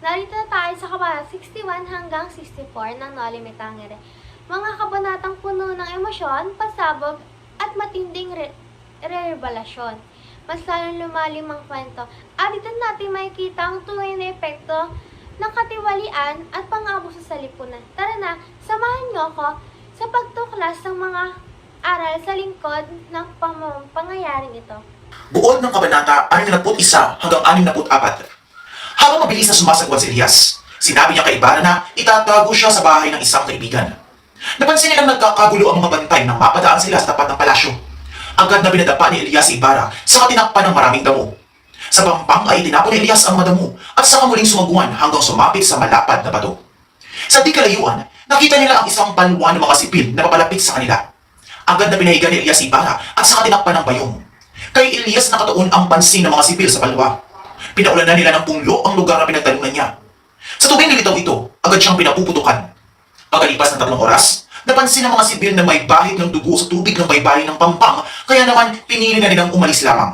Narito na tayo sa kabanata 61 hanggang 64 ng No Limit Tangere. Mga kabanatang puno ng emosyon, pasabog, at matinding re- revelasyon. Mas lalong lumalim ang kwento. At dito natin makikita ang tunay na epekto ng katiwalian at pang-abuso sa lipunan. Tara na, samahan niyo ako sa pagtuklas ng mga aral sa lingkod ng pangyayaring ito. Buod ng Kabanata 61 hanggang 64. Habang mabilis na sumasagwan si Elias, sinabi niya kay Ibarra na itatago siya sa bahay ng isang kaibigan. Napansin nilang nagkakagulo ang mga bantay nang mapadaan sila sa tapat ng palasyo. Agad na binadapa ni Elias si Ibarra sa katinakpan ng maraming damo. Sa pampang ay tinapon ni Elias ang mga damo at saka muling sumaguan hanggang sumapit sa malapad na bato. Sa di kalayuan, nakita nila ang isang palwa ng mga sipil na papalapit sa kanila. Agad na pinahiga ni Elias si Ibarra at saka tinakpan ng bayong. Kay Elias nakatuon ang pansin ng mga sipil sa palwa. Pinaulan na nila ng punglo ang lugar na pinagtalungan niya. Sa tubig nilitaw ito, agad siyang pinapuputukan. Pagkalipas ng tatlong oras, napansin ng mga sibil na may bahid ng dugo sa tubig ng baybayin ng pampang, kaya naman pinili na nilang umalis lamang.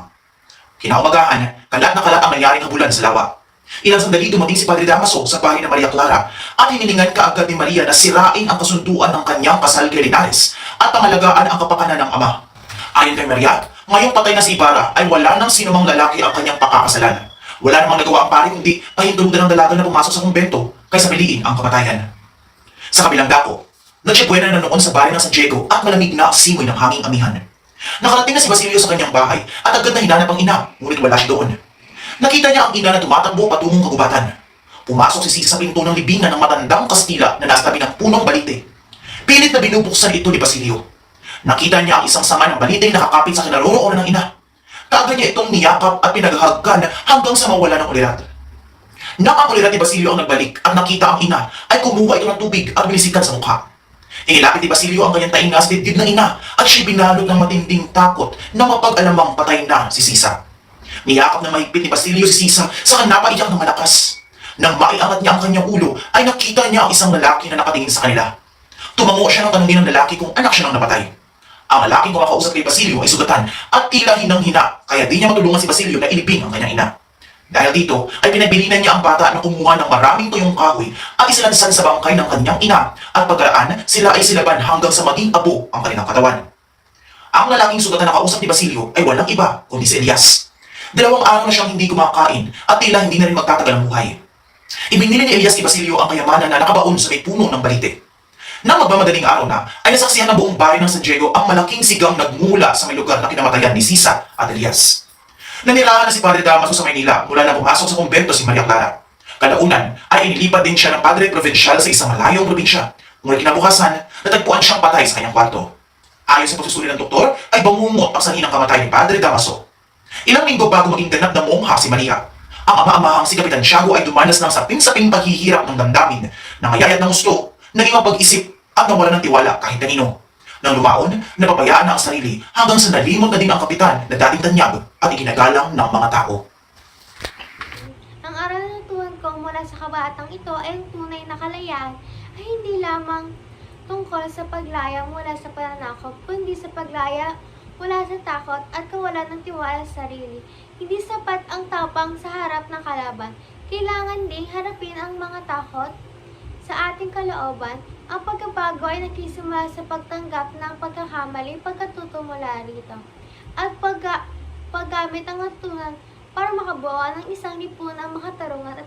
Kinaumagahan, kalat na kalat ang nangyaring habulan sa lawa. Ilang sandali dumating si Padre Damaso sa bahay ng Maria Clara at hinilingan kaagad ni Maria na sirain ang kasunduan ng kanyang kasal kay Linares at pangalagaan ang kapakanan ng ama. Ayon kay Maria, ngayong patay na si Ibarra ay wala nang sinumang lalaki ang kanyang pakakasalan. Wala namang nagawa ang pari kundi pahintulutan ng dalaga na pumasok sa kumbento kaysa piliin ang kamatayan. Sa kabilang dako, nagsibuena na noon sa bahay ng San Diego at malamig na ang simoy ng hanging amihan. Nakarating na si Basilio sa kanyang bahay at agad na hinanap ang ina, ngunit wala siya doon. Nakita niya ang ina na tumatakbo patungong kagubatan. Pumasok si Sisa sa pinto ng libingan ng matandang Kastila na nasa tabi ng punong balite. Pilit na binubuksan ito ni Basilio. Nakita niya ang isang sanga ng balite na nakakapit sa kinaroroonan ng ina. Kaagad niya itong niyakap at pinaghahagkan hanggang sa mawala ng ulirat. Nang ang ulirat ni Basilio ang nagbalik at nakita ang ina, ay kumuha ito ng tubig at binisikan sa mukha. Inilapit ni Basilio ang kanyang tainga sa dibdib ng ina at siya'y binalot ng matinding takot na mapag-alamang patay na si Sisa. Niyakap na mahigpit ni Basilio si Sisa sa napaiyak ng malakas. Nang maiangat niya ang kanyang ulo, ay nakita niya ang isang lalaki na nakatingin sa kanila. Tumango siya ng tanongin ng lalaki kung anak siya ng napatay. Ang lalaking kumakausap kay Basilio ay sugatan at tila hinang-hina kaya di niya matulungan si Basilio na ilibing ang kanyang ina. Dahil dito ay pinabilinan niya ang bata na kumuha ng maraming tuyong kahoy at isilansan sa bangkay ng kanyang ina at pagkaraan sila ay silaban hanggang sa maging abo ang kanilang katawan. Ang lalaking sugatan na kausap ni Basilio ay walang iba kundi si Elias. Dalawang araw na siyang hindi kumakain at tila hindi na rin magtatagal ang buhay. Ibinili ni Elias kay Basilio ang kayamanan na nakabaon sa may puno ng balite. Nang magmamadaling araw na, ay nasaksihan ng buong bayan ng San Diego ang malaking sigang nagmula sa may lugar na kinamatayan ni Sisa at Elias. Nanirahan na si Padre Damaso sa Maynila mula na pumasok sa kumbento si Maria Clara. Kalaunan ay inilipat din siya ng Padre Provincial sa isang malayong probinsya. Ngunit kinabukasan, natagpuan siyang patay sa kanyang kwarto. Ayon sa pagsusuri ng doktor, ay bangungot ang sanhi ng kamatay ni Padre Damaso. Ilang linggo bago maging ganap na mongha si Maria, ang ama-amahang si Kapitan Tiago ay dumanas ng saping-saping paghihirap ng damdamin, nangayayat ng gusto, naging mapag-isip at nawala ng tiwala kahit kanino. Nang lumaon, napapayaan na ang sarili hanggang sa nalimot na din ang kapitan na dating tanyag at iginagalang ng mga tao. Ang aral na natuhan ko mula sa kabatang ito ay ang tunay na kalayaan ay hindi lamang tungkol sa paglaya mula sa pananakop, kundi sa paglaya mula sa takot at kawalan ng tiwala sa sarili. Hindi sapat ang tapang sa harap ng kalaban. Kailangan ding harapin ang mga takot sa ating kalooban. Ang pagkabago ay nagsisimula sa pagtanggap ng pagkakamali pagkatuto mula rito. At pagga, paggamit ang natunan para makabuo ng isang lipunang makatarungan